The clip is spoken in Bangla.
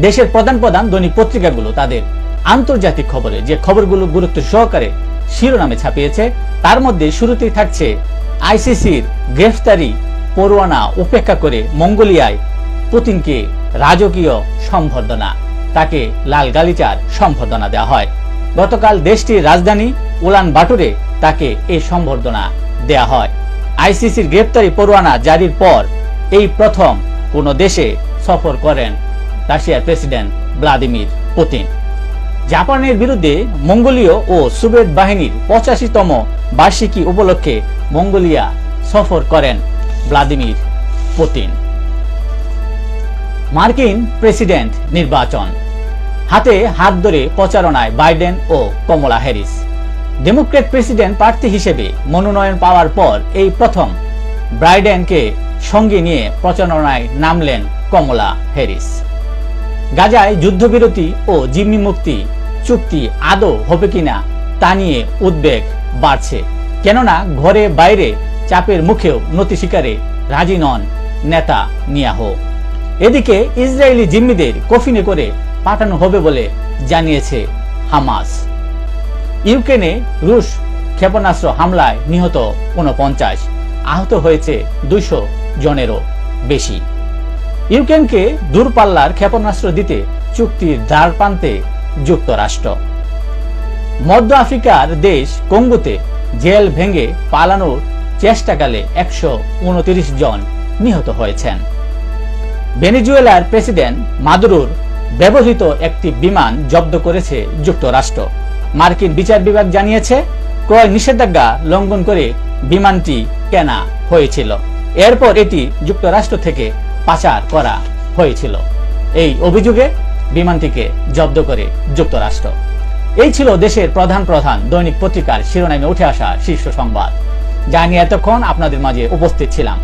দেশের প্রধান প্রধান দৈনিক পত্রিকাগুলো তাদের আন্তর্জাতিক খবরে যে খবরগুলো গুরুত্ব সহকারে শিরোনামে ছাপিয়েছে, তার মধ্যে শুরুতেই থাকছে আইসিসির গ্রেফতারি পরোয়ানা উপেক্ষা করে মঙ্গোলিয়ায় পুতিনকে রাজকীয় সম্বর্ধনা। তাকে লাল গালিচার সম্বর্ধনা দেওয়া হয়। গতকাল দেশটির রাজধানী উলান বাটুরে তাকে এই সম্বর্ধনা দেয়া হয়। আইসিসির গ্রেপ্তারি পরোয়ানা জারির পর এই প্রথম কোন দেশে সফর করেন রাশিয়ার প্রেসিডেন্ট ভ্লাদিমির পুতিন। জাপানের বিরুদ্ধে মঙ্গোলীয় ও সুবেদ বাহিনীর পঁচাশিতম বার্ষিকী উপলক্ষে মঙ্গোলিয়া সফর করেন ভ্লাদিমির পুতিন। মার্কিন প্রেসিডেন্ট নির্বাচন। হাতে হাত ধরে প্রচারণায় বাইডেন ও কমলা হ্যারিস। ডেমোক্রেট প্রেসিডেন্ট প্রার্থী হিসেবে মনোনয়ন পাওয়ার পর এই প্রথম ব্রাইডেনকে সঙ্গে নিয়ে প্রচারণায় নামলেন কমলা হ্যারিস। গাজায় যুদ্ধবিরতি ও জিম্মি মুক্তি, চুক্তি আদৌ হবে কিনা তা নিয়ে উদ্বেগ বাড়ছে। কেননা ঘরে বাইরে চাপের মুখেও নতি স্বীকারে রাজি নন নেতা নিয়াহ এদিকে ইসরায়েলি জিম্মিদের কফিনে করে পাঠানো হবে বলে জানিয়েছে হামাস। ইউক্রেনে রুশ ক্ষেপণাস্ত্র হামলায় নিহত উনপঞ্চাশ আহত হয়েছে দুইশো জনেরও বেশি। ইউক্রেনকে দূরপাল্লার ক্ষেপণাস্ত্র দিতে চুক্তির দ্বার প্রান্তে যুক্তরাষ্ট্র। মধ্য আফ্রিকার দেশ কঙ্গোতে জেল ভেঙে পালানোর চেষ্টাকালে একশো উনত্রিশ জন নিহত হয়েছেন। ভেনেজুয়েলার প্রেসিডেন্ট মাদুরুর ব্যবহৃত একটি বিমান জব্দ করেছে যুক্তরাষ্ট্র। মার্কিন বিচার বিভাগ জানিয়েছে, ক্রয় নিষেধাজ্ঞা লঙ্ঘন করে বিমানটি কেনা হয়েছিল। এরপর এটি যুক্তরাষ্ট্র থেকে পাচার করা হয়েছিল। এই অভিযোগে বিমানটিকে জব্দ করে যুক্তরাষ্ট্র। এই ছিল দেশের প্রধান প্রধান দৈনিক পত্রিকার শিরোনামে উঠে আসা শীর্ষ সংবাদ। যা নিয়ে এতক্ষণ আপনাদের মাঝে উপস্থিত ছিলাম।